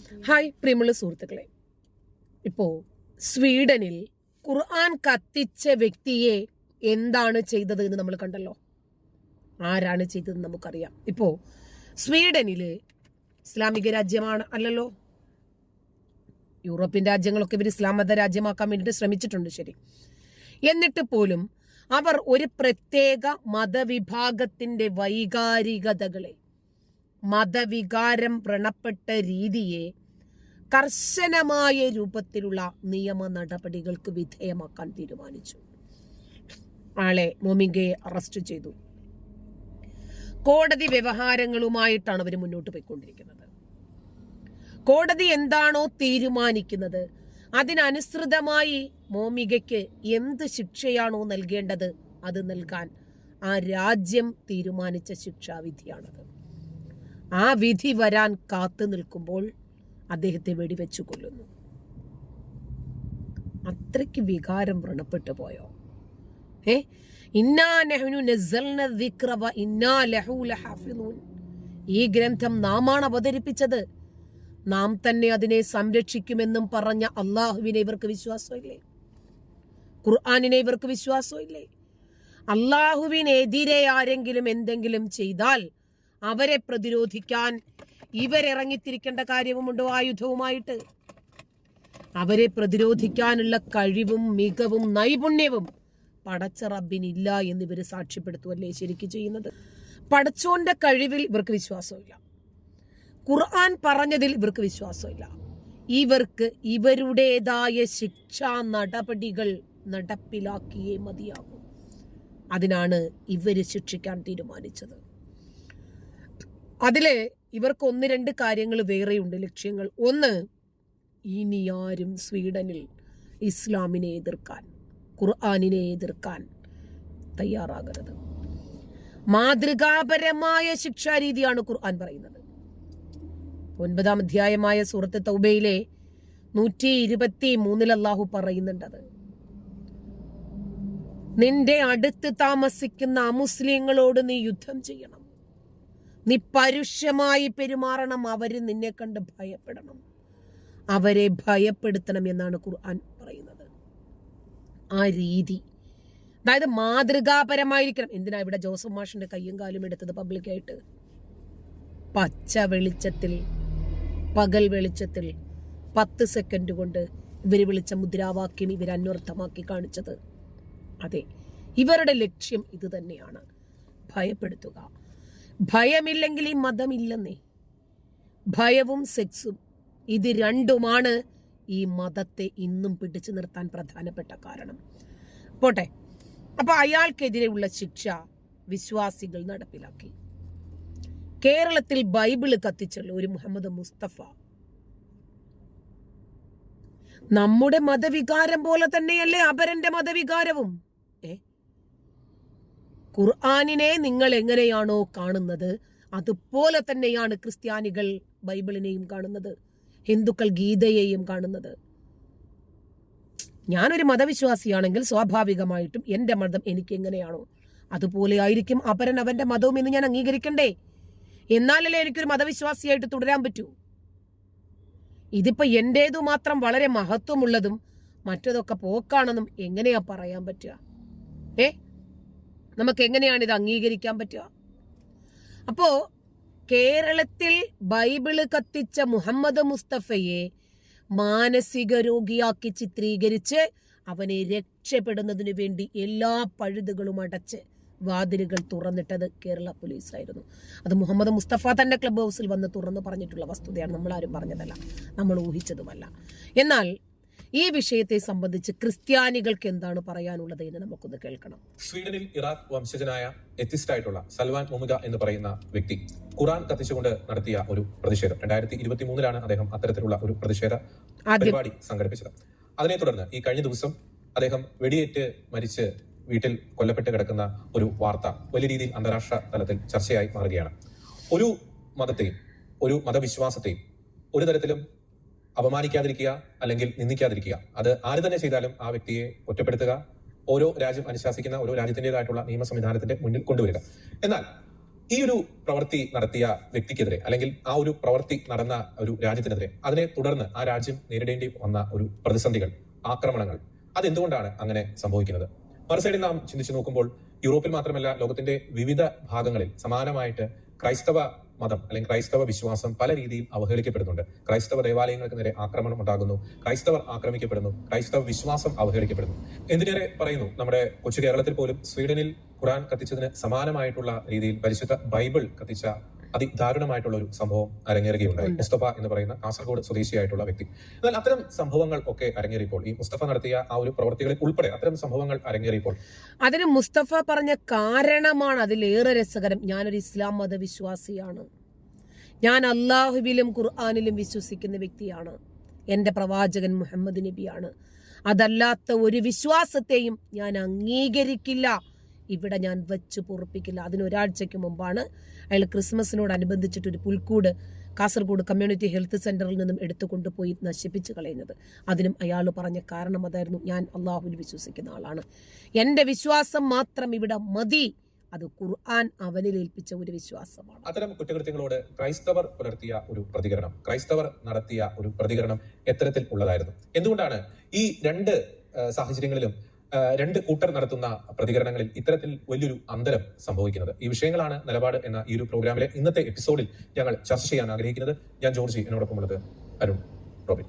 Hi പ്രിയമുള്ള സുഹൃത്തുക്കളെ. ഇപ്പോ സ്വീഡനിൽ ഖുർആൻ കത്തിച്ച വ്യക്തിയെ എന്താണ് ചെയ്തത് എന്ന് നമ്മൾ കണ്ടല്ലോ. ആരാണ് ചെയ്തതെന്ന് നമുക്കറിയാം. ഇപ്പോ സ്വീഡനിൽ ഇസ്ലാമിക രാജ്യമാണ് അല്ലല്ലോ. യൂറോപ്യൻ രാജ്യങ്ങളൊക്കെ ഇവർ ഇസ്ലാം മത രാജ്യമാക്കാൻ വേണ്ടിയിട്ട് ശ്രമിച്ചിട്ടുണ്ട് ശരി. എന്നിട്ട് പോലും അവർ ഒരു പ്രത്യേക മതവിഭാഗത്തിന്റെ വൈകാരികതകളെ മതവികാരം വ്രണപ്പെട്ട രീതിയെ കർശനമായ രൂപത്തിലുള്ള നിയമ നടപടികൾക്ക് വിധേയമാക്കാൻ തീരുമാനിച്ചു. ആളെ മൊമിഗയെ അറസ്റ്റ് ചെയ്തു. കോടതി വ്യവഹാരങ്ങളുമായിട്ടാണ് അവർ മുന്നോട്ട് പോയിക്കൊണ്ടിരിക്കുന്നത്. കോടതി എന്താണോ തീരുമാനിക്കുന്നത് അതിനനുസൃതമായി മോമികയ്ക്ക് എന്ത് ശിക്ഷയാണോ നൽകേണ്ടത് അത് നൽകാൻ ആ രാജ്യം തീരുമാനിച്ച ശിക്ഷാവിധിയാണത്. ആ വിധി വരാൻ കാത്തു നിൽക്കുമ്പോൾ അദ്ദേഹത്തെ വെടിവെച്ചു കൊല്ലുന്നു അത്രയ്ക്ക് വികാരം വ്രണപ്പെട്ടു പോയോ? ഏ? ഈ ഗ്രന്ഥം നാമാണ് അവതരിപ്പിച്ചത്. നാം തന്നെ അതിനെ സംരക്ഷിക്കുമെന്നും പറഞ്ഞ അള്ളാഹുവിനെ ഇവർക്ക് വിശ്വാസമില്ലേ? ഖുർആാനിനെ ഇവർക്ക് വിശ്വാസമില്ലേ? അള്ളാഹുവിനെതിരെ ആരെങ്കിലും എന്തെങ്കിലും ചെയ്താൽ അവരെ പ്രതിരോധിക്കാൻ ഇവരിറങ്ങിത്തിരിക്കേണ്ട കാര്യവുമുണ്ടോ ആയുധവുമായിട്ട്. അവരെ പ്രതിരോധിക്കാനുള്ള കഴിവും മികവും നൈപുണ്യവും പടച്ച റബ്ബിനില്ല എന്ന് ഇവർ സാക്ഷ്യപ്പെടുത്തുവല്ലേ ശരിക്കും ചെയ്യുന്നത്? പടച്ചോന്റെ കഴിവിൽ ഇവർക്ക് വിശ്വാസമില്ല. ഖുർആൻ പറഞ്ഞതിൽ ഇവർക്ക് വിശ്വാസമില്ല. ഇവർക്ക് ഇവരുടേതായ ശിക്ഷാ നടപടികൾ നടപ്പിലാക്കിയേ മതിയാകൂ. അതിനാണ് ഇവർ ശിക്ഷിക്കാൻ തീരുമാനിച്ചത്. അതിൽ ഇവർക്ക് ഒന്ന് രണ്ട് കാര്യങ്ങൾ വേറെയുണ്ട് ലക്ഷ്യങ്ങൾ. ഒന്ന് ഇനി ആരും സ്വീഡനിൽ ഇസ്ലാമിനെ എതിർക്കാൻ ഖുർആാനിനെ എതിർക്കാൻ തയ്യാറാകരുത്. മാതൃകാപരമായ ശിക്ഷാരീതിയാണ് ഖുർആൻ പറയുന്നത്. ഒൻപതാം അധ്യായമായ സൂറത്ത് തൗബയിലെ നൂറ്റി ഇരുപത്തി മൂന്നിൽ അള്ളാഹു പറയുന്നുണ്ടത് നിന്റെ അടുത്ത് താമസിക്കുന്ന അമുസ്ലിങ്ങളോട് നീ യുദ്ധം ചെയ്യണം. നീ പരുഷമായി പെരുമാറണം. അവർ നിന്നെ കണ്ട് ഭയപ്പെടണം. അവരെ ഭയപ്പെടുത്തണം എന്നാണ് ഖുർആൻ പറയുന്നത്. ആ രീതി. അതായത് മാതൃകാപരമായിരിക്കണം. എന്തിനാ ഇവിടെ ജോസഫ് മാഷിന്റെ കയ്യും കാലും എടുത്തത് പബ്ലിക്കായിട്ട് പച്ച വെളിച്ചത്തിൽ പകൽ വെളിച്ചത്തിൽ പത്ത് സെക്കൻഡ് കൊണ്ട് ഇവർ വിളിച്ച മുദ്രാവാക്യം ഇവർ അന്വർത്ഥമാക്കി കാണിച്ചത്. അതെ ഇവരുടെ ലക്ഷ്യം ഇത് തന്നെയാണ്. ഭയപ്പെടുത്തുക. ഭയമില്ലെങ്കിൽ ഈ മതമില്ലെന്നേ. ഭയവും സെക്സും ഇത് രണ്ടുമാണ് ഈ മതത്തെ ഇന്നും പിടിച്ചു നിർത്താൻ പ്രധാനപ്പെട്ട കാരണം. പോട്ടെ. അപ്പൊ അയാൾക്കെതിരെയുള്ള ശിക്ഷ വിശ്വാസികൾ നടപ്പിലാക്കി. കേരളത്തിൽ ബൈബിൾ കത്തിച്ചുള്ള ഒരു മുഹമ്മദ് മുസ്തഫ. നമ്മുടെ മതവികാരം പോലെ തന്നെയല്ലേ അപരന്റെ മതവികാരവും? ഖുർആാനിനെ നിങ്ങൾ എങ്ങനെയാണോ കാണുന്നത് അതുപോലെ തന്നെയാണ് ക്രിസ്ത്യാനികൾ ബൈബിളിനെയും കാണുന്നത് ഹിന്ദുക്കൾ ഗീതയെയും കാണുന്നത്. ഞാനൊരു മതവിശ്വാസിയാണെങ്കിൽ സ്വാഭാവികമായിട്ടും എന്റെ മതം എനിക്ക് എങ്ങനെയാണോ അതുപോലെ ആയിരിക്കും അപരൻ അവന്റെ മതവും എന്ന് ഞാൻ അംഗീകരിക്കണ്ടേ? എന്നാലല്ലേ എനിക്കൊരു മതവിശ്വാസിയായിട്ട് തുടരാൻ പറ്റൂ? ഇതിപ്പോൾ എന്റേതു മാത്രം വളരെ മഹത്വമുള്ളതും മറ്റതൊക്കെ പോക്കാണെന്നും എങ്ങനെയാ പറയാൻ പറ്റുക? ഏ? നമുക്ക് എങ്ങനെയാണ് ഇത് അംഗീകരിക്കാൻ പറ്റുക? അപ്പോ കേരളത്തിൽ ബൈബിൾ കത്തിച്ച മുഹമ്മദ് മുസ്തഫയെ മാനസിക രോഗിയാക്കി ചിത്രീകരിച്ച് അവനെ രക്ഷപ്പെടുന്നതിനു വേണ്ടി എല്ലാ പഴുതുകളും അടച്ച് വാതിലുകൾ തുറന്നിട്ടത് കേരള പോലീസായിരുന്നു. അത് മുഹമ്മദ് മുസ്തഫ തന്റെ ക്ലബ് ഹൗസിൽ വന്ന് തുറന്ന് പറഞ്ഞിട്ടുള്ള വസ്തുതയാണ് നമ്മൾ ആരും പറഞ്ഞതല്ല. നമ്മൾ ഊഹിച്ചതുമല്ല. എന്നാൽ ഈ വിഷയത്തെ സംബന്ധിച്ച് ക്രിസ്ത്യാനികൾക്ക് എന്താണ് പറയാനുള്ളത് എന്ന് നമുക്കൊന്ന് കേൾക്കണം. സ്വീഡനിൽ ഇറാഖ് വംശജനായ എത്തിസ്റ്റ് ആയിട്ടുള്ള സൽവാൻ മുമുദ എന്ന് പറയുന്ന വ്യക്തി ഖുറാൻ കത്തിച്ചുകൊണ്ട് നടത്തിയ ഒരു പ്രതിഷേധം. രണ്ടായിരത്തി ഇരുപത്തി മൂന്നിലാണ് അദ്ദേഹം അത്തരത്തിലുള്ള ഒരു പ്രതിഷേധ പരിപാടി സംഘടിപ്പിച്ചത്. അതിനെ തുടർന്ന് ഈ കഴിഞ്ഞ ദിവസം അദ്ദേഹം വെടിയേറ്റ് മരിച്ച് വീട്ടിൽ കൊല്ലപ്പെട്ട് കിടക്കുന്ന ഒരു വാർത്ത വലിയ രീതിയിൽ അന്താരാഷ്ട്ര തലത്തിൽ ചർച്ചയായി മാറുകയാണ്. ഒരു മതത്തെയും ഒരു മതവിശ്വാസത്തെയും ഒരു തരത്തിലും അപമാനിക്കാതിരിക്കുക അല്ലെങ്കിൽ നിന്ദിക്കാതിരിക്കുക. അത് ആര് തന്നെ ചെയ്താലും ആ വ്യക്തിയെ ഒറ്റപ്പെടുത്തുക ഓരോ രാജ്യം അനുശാസിക്കുന്ന ഓരോ രാജ്യത്തിന്റെതായിട്ടുള്ള നിയമ സംവിധാനത്തിന്റെ മുന്നിൽ കൊണ്ടുവരിക. എന്നാൽ ഈ ഒരു പ്രവൃത്തി നടത്തിയ വ്യക്തിക്കെതിരെ അല്ലെങ്കിൽ ആ ഒരു പ്രവൃത്തി നടന്ന ഒരു രാജ്യത്തിനെതിരെ അതിനെ തുടർന്ന് ആ രാജ്യം നേരിടേണ്ടി വന്ന ഒരു പ്രതിസന്ധികൾ ആക്രമണങ്ങൾ അതെന്തുകൊണ്ടാണ് അങ്ങനെ സംഭവിക്കുന്നത്? മറുസൈഡിൽ നാം ചിന്തിച്ചു നോക്കുമ്പോൾ യൂറോപ്പിൽ മാത്രമല്ല ലോകത്തിന്റെ വിവിധ ഭാഗങ്ങളിൽ സമാനമായിട്ട് ക്രൈസ്തവ മതം അല്ലെങ്കിൽ ക്രൈസ്തവ വിശ്വാസം പല രീതിയിൽ അവഹേളിക്കപ്പെടുന്നുണ്ട്. ക്രൈസ്തവ ദേവാലയങ്ങൾക്ക് നേരെ ആക്രമണം ഉണ്ടാകുന്നു. ക്രൈസ്തവർ ആക്രമിക്കപ്പെടുന്നു. ക്രൈസ്തവ വിശ്വാസം അവഹേളിക്കപ്പെടുന്നു. എന്തിനേറെ പറയുന്നു? നമ്മുടെ കൊച്ചു കേരളത്തിൽ പോലും സ്വീഡനിൽ ഖുറാൻ കത്തിച്ചതിന് സമാനമായിട്ടുള്ള രീതിയിൽ പരിശുദ്ധ ബൈബിൾ കത്തിച്ച അതിദാരുണമായിട്ടുള്ള ഒരു സംഭവം അരങ്ങേറുകയുണ്ടായി. മുസ്തഫ എന്ന് പറയുന്ന കാസർഗോഡ് സ്വദേശിയായിട്ടുള്ള വ്യക്തി. എന്നാൽ അത്തരം സംഭവങ്ങൾ ഒക്കെ അരങ്ങേറിയപ്പോൾ ഈ മുസ്തഫ നടത്തിയ ആ ഒരു പ്രവർത്തികളിൽ ഉൾപ്പെടെ അത്തരം സംഭവങ്ങൾ അരങ്ങേറിയപ്പോൾ? അതിന് മുസ്തഫ പറഞ്ഞ കാരണമാണ് അതിലേറെ രസകരം. ഞാനൊരു ഇസ്ലാം മതവിശ്വാസിയാണ്. ഞാൻ അള്ളാഹുബിലും ഖുർആാനിലും വിശ്വസിക്കുന്ന വ്യക്തിയാണ്. എന്റെ പ്രവാചകൻ മുഹമ്മദ് നബിയാണ്. അതല്ലാത്ത ഒരു വിശ്വാസത്തെയും ഞാൻ അംഗീകരിക്കില്ല. ഇവിടെ ഞാൻ വെച്ച് പൊറുപ്പിക്കില്ല. അതിനൊരാഴ്ചയ്ക്ക് മുമ്പാണ് അയാൾ ക്രിസ്മസിനോടനുബന്ധിച്ചിട്ടൊരു പുൽക്കൂട് കാസർഗോഡ് കമ്മ്യൂണിറ്റി ഹെൽത്ത് സെന്ററിൽ നിന്നും എടുത്തു കൊണ്ടുപോയി നശിപ്പിച്ചു കളയുന്നത്. അതിനും അയാൾ പറഞ്ഞ കാരണം അതായിരുന്നു ഞാൻ അള്ളാഹുവിൽ വിശ്വസിക്കുന്ന ആളാണ്. എന്റെ വിശ്വാസം മാത്രം ഇവിടെ മതി. അത് ഖുർആൻ അവനിൽ ഏൽപ്പിച്ച ഒരു വിശ്വാസമാണ്. അത്തരം കുറ്റകൃത്യങ്ങളോട് ക്രൈസ്തവർ പുലർത്തിയ ഒരു പ്രതികരണം ക്രൈസ്തവർ നടത്തിയ ഒരു പ്രതികരണം എത്തരത്തിൽ ഉള്ളതായിരുന്നു. എന്തുകൊണ്ടാണ് ഈ രണ്ട് സാഹചര്യങ്ങളിലും രണ്ട് കൂട്ടർ നടത്തുന്ന പ്രതികരണങ്ങളിൽ ഇത്തരത്തിൽ വലിയൊരു അന്തരം സംഭവിക്കുന്നത്. ഈ വിഷയങ്ങളാണ് നിലപാട് എന്ന ഈ ഒരു പ്രോഗ്രാമിലെ ഇന്നത്തെ എപ്പിസോഡിൽ ഞങ്ങൾ ചർച്ച ചെയ്യാൻ ആഗ്രഹിക്കുന്നത്. ഞാൻ ജോർജി എന്നോടൊപ്പം ഉള്ളത് അരുൺ റോബിൻ.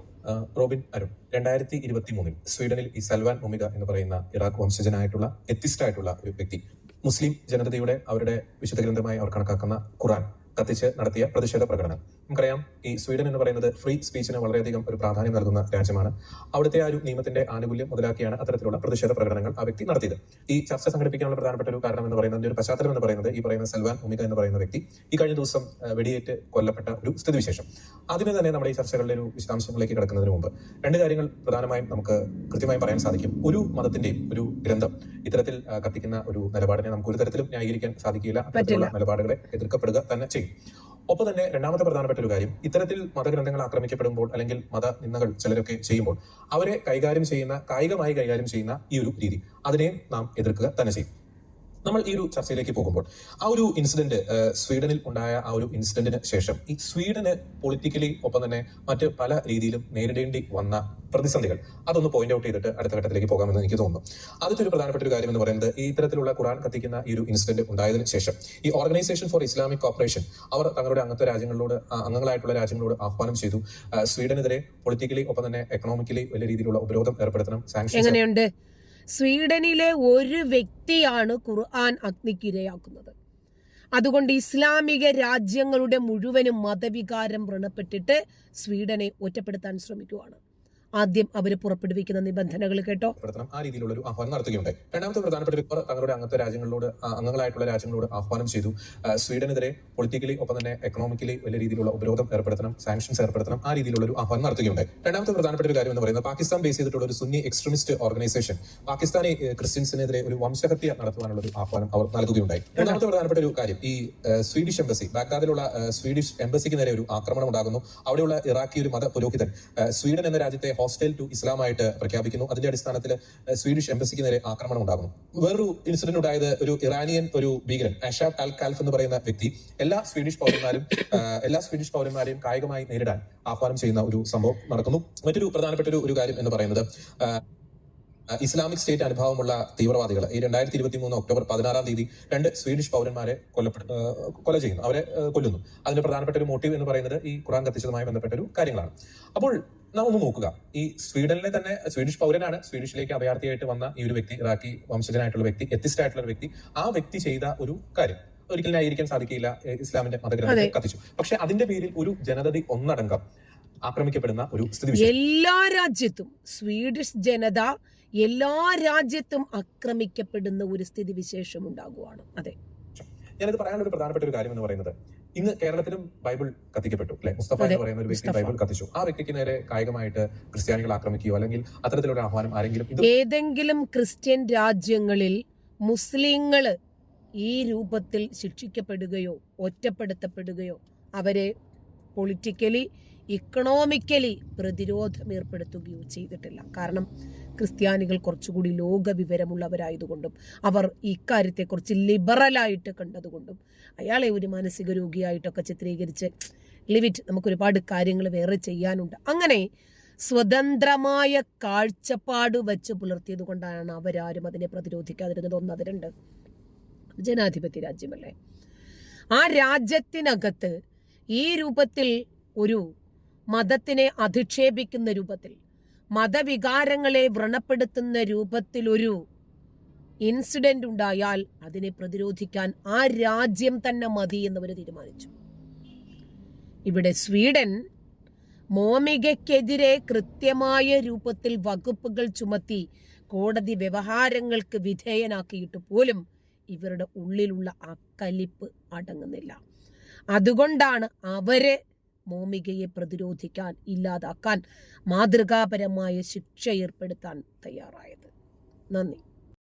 റോബിൻ അരുൺ. രണ്ടായിരത്തി ഇരുപത്തി മൂന്നിൽ സ്വീഡനിൽ ഈ സൽവാൻ ഒമിക എന്ന് പറയുന്ന ഇറാഖ് വംശജനായിട്ടുള്ള എത്തിസ്റ്റ് ആയിട്ടുള്ള ഒരു വ്യക്തി മുസ്ലിം ജനതയുടെ അവരുടെ വിശുദ്ധ ഗ്രന്ഥമായി അവർ കണക്കാക്കുന്ന ഖുറാൻ കത്തിച്ച് നടത്തിയ പ്രതിഷേധ പ്രകടനം. നമുക്കറിയാം ഈ സ്വീഡൻ എന്ന് പറയുന്നത് ഫ്രീ സ്പീച്ചിന് വളരെയധികം ഒരു പ്രാധാന്യം നൽകുന്ന രാജ്യമാണ്. അവിടുത്തെ ആ ഒരു നിയമത്തിന്റെ ആനുകൂല്യം മുതലാക്കിയാണ് അത്തരത്തിലുള്ള പ്രതിഷേധ പ്രകടനങ്ങൾ ആ വ്യക്തി നടത്തിയത്. ഈ ചർച്ച സംഘടിപ്പിക്കാനുള്ള പ്രധാനപ്പെട്ട ഒരു കാരണം എന്ന് പറയുന്നത് ഒരു പശ്ചാത്തലം എന്ന് പറയുന്നത് ഈ പറയുന്ന സൽവാൻ ഉമിക എന്ന് പറയുന്ന വ്യക്തി ഈ കഴിഞ്ഞ ദിവസം വെടിയേറ്റ് കൊല്ലപ്പെട്ട ഒരു സ്ഥിതിവിശേഷം. ആദ്യമേ തന്നെ നമ്മുടെ ഈ ചർച്ചകളുടെ ഒരു വിശദാംശങ്ങളിലേക്ക് കിടക്കുന്നതിന് മുമ്പ് രണ്ട് കാര്യങ്ങൾ പ്രധാനമായും നമുക്ക് കൃത്യമായും പറയാൻ സാധിക്കും. ഒരു മതത്തിന്റെയും ഒരു ഗ്രന്ഥം ഇത്തരത്തിൽ കത്തിക്കുന്ന ഒരു നിലപാടിനെ നമുക്ക് ഒരു തരത്തിലും ന്യായീകരിക്കാൻ സാധിക്കില്ല. അത്തരത്തിലുള്ള നിലപാടുകളെ എതിർക്കപ്പെടുക തന്നെ ചെയ്യും. ഒപ്പം തന്നെ രണ്ടാമത്തെ പ്രധാനപ്പെട്ട ഒരു കാര്യം ഇത്തരത്തിൽ മതഗ്രന്ഥങ്ങൾ ആക്രമിക്കപ്പെടുമ്പോൾ അല്ലെങ്കിൽ മത നിന്ദകൾ ചിലരൊക്കെ ചെയ്യുമ്പോൾ അവരെ കൈകാര്യം ചെയ്യുന്ന കായികമായി കൈകാര്യം ചെയ്യുന്ന ഈ ഒരു രീതി അതിനെയും നാം എതിർക്കുക തന്നെ ചെയ്യും. നമ്മൾ ഈ ഒരു ചർച്ചയിലേക്ക് പോകുമ്പോൾ ആ ഒരു ഇൻസിഡന്റ് സ്വീഡനിൽ ഉണ്ടായ ആ ഒരു ഇൻസിഡന്റിന് ശേഷം ഈ സ്വീഡന് പൊളിറ്റിക്കലി ഒപ്പം തന്നെ മറ്റ് പല രീതിയിലും നേരിടേണ്ടി വന്ന പ്രതിസന്ധികൾ. അതൊന്ന് പോയിന്റ് ഔട്ട് ചെയ്തിട്ട് അടുത്ത ഘട്ടത്തിലേക്ക് പോകാമെന്ന് എനിക്ക് തോന്നുന്നു. ഒരു പ്രധാനപ്പെട്ട ഒരു കാര്യം എന്ന് പറയുന്നത് ഈ ഇത്തരത്തിലുള്ള ഖുറാൻ കത്തിക്കുന്ന ഈ ഒരു ഇൻസിഡന്റ് ഉണ്ടായതിനു ശേഷം ഈ ഓർഗനൈസേഷൻ ഫോർ ഇസ്ലാമിക് കോപ്പറേഷൻ അവർ തങ്ങളുടെ അംഗത്വ രാജ്യങ്ങളോട് അംഗങ്ങളായിട്ടുള്ള രാജ്യങ്ങളോട് ആഹ്വാനം ചെയ്തു. സ്വീഡനെതിരെ പൊളിറ്റിക്കലി ഒപ്പം തന്നെ എക്കണോമിക്കലി വലിയ രീതിയിലുള്ള ഉപരോധം ഏർപ്പെടുത്തണം സാങ്ഷൻ സ്വീഡനിലെ ഒരു വ്യക്തിയാണ് ഖുർആൻ അഗ്നിക്കിരയാക്കുന്നത്. അതുകൊണ്ട് ഇസ്ലാമിക രാജ്യങ്ങളുടെ മുഴുവനും മതവികാരം വ്രണപ്പെട്ടിട്ട് സ്വീഡനെ ഒറ്റപ്പെടുത്താൻ ശ്രമിക്കുവാണ്. ആദ്യം അവർ പുറപ്പെടുവിക്കുന്ന നിബന്ധനകൾ കേട്ടോ. ആ രീതിയിലുള്ള ഒരു ആഹ്വാനം നടത്തുകയുണ്ടായി. രണ്ടാമത്തെ പ്രധാനപ്പെട്ട ഒരു തങ്ങളുടെ അംഗത്തെ രാജ്യങ്ങളോട് അംഗങ്ങളായിട്ടുള്ള രാജ്യങ്ങളോട് ആഹ്വാനം ചെയ്തു. സ്വീഡനെതിരെ പൊളിറ്റിക്കലി ഒപ്പം തന്നെ എക്കണോമിക്കലി വലിയ രീതിയിലുള്ള ഉപരോധം ഏർപ്പെടുത്തണം സാങ്ഷൻസ് ഏർപ്പെടുത്തണം ആ രീതിയിലുള്ള ഒരു ആഹ്വാനം നടത്തുകയുണ്ടായി. രണ്ടാമത്തെ പ്രധാനപ്പെട്ട ഒരു കാര്യം എന്ന് പറയുന്നത് പാകിസ്ഥാൻ ബേസ് ചെയ്തിട്ടുള്ള ഒരു സുന്നി എക്സ്ട്രീമിസ്റ്റ് ഓർഗനൈസേഷൻ പാകിസ്ഥാനി ക്രിസ്ത്യൻസിനെതിരെ ഒരു വംശഹത്യ നടത്തുവാനുള്ള ഒരു ആഹ്വാനം അവർ നൽകുകയുണ്ടായി. രണ്ടാമത്തെ പ്രധാനപ്പെട്ട ഒരു കാര്യം ഈ സ്വീഡിഷ് എംബസി ബാഗ്ദാദിലുള്ള സ്വീഡിഷ് എംബസിക്ക് നേരെ ഒരു ആക്രമണം ഉണ്ടാകുന്നു. അവിടെയുള്ള ഇറാഖി ഒരു മത പുരോഹിതൻ സ്വീഡൻ എന്ന രാജ്യത്തെ ഹോസ്റ്റൽ ടു ഇസ്ലാമായിട്ട് പ്രഖ്യാപിക്കുന്നു. അതിന്റെ അടിസ്ഥാനത്തിൽ സ്വീഡിഷ് എംബസിക്ക് നേരെ ആക്രമണം ഉണ്ടാകുന്നു. വേറൊരു ഇൻസിഡന്റ് ഉണ്ടായത് ഒരു ഇറാനിയൻ ഒരു ഭീകരൻ അഷാബ് അൽ കാൽഫ് എന്ന് പറയുന്ന വ്യക്തി. എല്ലാ സ്വീഡിഷ് പൗരന്മാരും എല്ലാ സ്വീഡിഷ് പൗരന്മാരെയും കായികമായി നേരിടാൻ ആഹ്വാനം ചെയ്യുന്ന ഒരു സംഭവം നടക്കുന്നു. മറ്റൊരു പ്രധാനപ്പെട്ട ഒരു കാര്യം എന്ന് പറയുന്നത് ഇസ്ലാമിക് സ്റ്റേറ്റ് അനുഭവമുള്ള തീവ്രവാദികൾ ഈ രണ്ടായിരത്തി ഇരുപത്തി മൂന്ന് ഒക്ടോബർ പതിനാറാം തീയതി രണ്ട് സ്വീഡിഷ് പൗരന്മാരെ കൊല്ലപ്പെട്ട കൊല ചെയ്യുന്നു. അവരെ കൊല്ലുന്നു. അതിന് പ്രധാനപ്പെട്ട ഒരു മോട്ടീവ് എന്ന് പറയുന്നത് ഈ ഖുറാൻ കത്തിച്ചതുമായി ബന്ധപ്പെട്ട ഒരു കാര്യങ്ങളാണ്. അപ്പോൾ നാം ഒന്ന് നോക്കുക. ഈ സ്വീഡനിലെ തന്നെ സ്വീഡിഷ് പൗരനാണ്. സ്വീഡിഷിലേക്ക് അഭയാർത്ഥിയായിട്ട് വന്ന ഈ ഒരു വ്യക്തി ഇറാഖി വംശജനായിട്ടുള്ള വ്യക്തി എത്തിസ്റ്റ് ആയിട്ടുള്ള ഒരു വ്യക്തി ആ വ്യക്തി ചെയ്ത ഒരു കാര്യം ഒരിക്കലും ആയിരിക്കാൻ സാധിക്കില്ല ഇസ്ലാമിന്റെ മതഗ്രന്ഥത്തെ കത്തിച്ചു. പക്ഷെ അതിന്റെ പേരിൽ ഒരു ജനതതി ഒന്നടങ്കം ആക്രമിക്കപ്പെടുന്ന ഒരു സ്ഥിതി എല്ലാ രാജ്യത്തും സ്വീഡിഷ് ജനത എല്ലാ രാജ്യത്തും ആക്രമിക്കപ്പെടുന്ന ഒരു സ്ഥിതിവിശേഷം ഉണ്ടാകുവാണ്. അതെ. ഞാനിത് പറയാനുള്ള ഒരു പ്രധാനപ്പെട്ട ഒരു കാര്യം എന്ന് പറയുന്നത്. ഇന്ന് കേരളത്തിലും ബൈബിൾ കത്തിക്കപ്പെട്ടു അല്ലെ? മുസ്തഫ എന്ന് പറയുന്ന ഒരു വ്യക്തി ബൈബിൾ കത്തിച്ചു. ആ വ്യക്തിക്ക് നേരെ കായികമായിട്ട് ക്രിസ്ത്യാനികൾ ആക്രമിക്കുകയോ അല്ലെങ്കിൽ അത്തരത്തിലുള്ള ആഹ്വാനം ആരെങ്കിലും ഏതെങ്കിലും ക്രിസ്ത്യൻ രാജ്യങ്ങളിൽ മുസ്ലിങ്ങൾ ഈ രൂപത്തിൽ ശിക്ഷിക്കപ്പെടുകയോ ഒറ്റപ്പെടുത്തപ്പെടുകയോ അവരെ പൊളിറ്റിക്കലി ഇക്കണോമിക്കലി പ്രതിരോധം ഏർപ്പെടുത്തുകയോ ചെയ്തിട്ടില്ല. കാരണം ക്രിസ്ത്യാനികൾ കുറച്ചുകൂടി ലോക ലോകവിവരമുള്ളവരായതുകൊണ്ടും അവർ ഇക്കാര്യത്തെക്കുറിച്ച് ലിബറലായിട്ട് കണ്ടതുകൊണ്ടും അയാളെ ഒരു മാനസിക രോഗിയായിട്ടൊക്കെ ചിത്രീകരിച്ച് ലിവിറ്റ് നമുക്ക് ഒരുപാട് കാര്യങ്ങൾ വേറെ ചെയ്യാനുണ്ട്. അങ്ങനെ സ്വതന്ത്രമായ കാഴ്ചപ്പാട് വെച്ച് പുലർത്തിയത് കൊണ്ടാണ് അവരാരും അതിനെ പ്രതിരോധിക്കാതിരുന്നത്. ഒന്ന് രണ്ട്. ജനാധിപത്യ രാജ്യമല്ലേ? ആ രാജ്യത്തിനകത്ത് ഈ രൂപത്തിൽ ഒരു മതത്തിനെ അധിക്ഷേപിക്കുന്ന രൂപത്തിൽ മതവികാരങ്ങളെ വ്രണപ്പെടുത്തുന്ന രൂപത്തിലൊരു ഇൻസിഡന്റ് ഉണ്ടായാൽ അതിനെ പ്രതിരോധിക്കാൻ ആ രാജ്യം തന്നെ മതി എന്നവർ തീരുമാനിച്ചു. ഇവിടെ സ്വീഡൻ മോമികയ്ക്കെതിരെ കൃത്യമായ രൂപത്തിൽ വകുപ്പുകൾ ചുമത്തി കോടതി വ്യവഹാരങ്ങൾക്ക് വിധേയനാക്കിയിട്ട് പോലും ഇവരുടെ ഉള്ളിലുള്ള ആ കലിപ്പ് അടങ്ങുന്നില്ല. അതുകൊണ്ടാണ് അവരെ മോമികയെ പ്രതിരോധിക്കാൻ ഇല്ലാതാക്കാൻ മാതൃകാപരമായ ശിക്ഷ ഏർപ്പെടുത്താൻ തയ്യാറായത്. നന്ദി.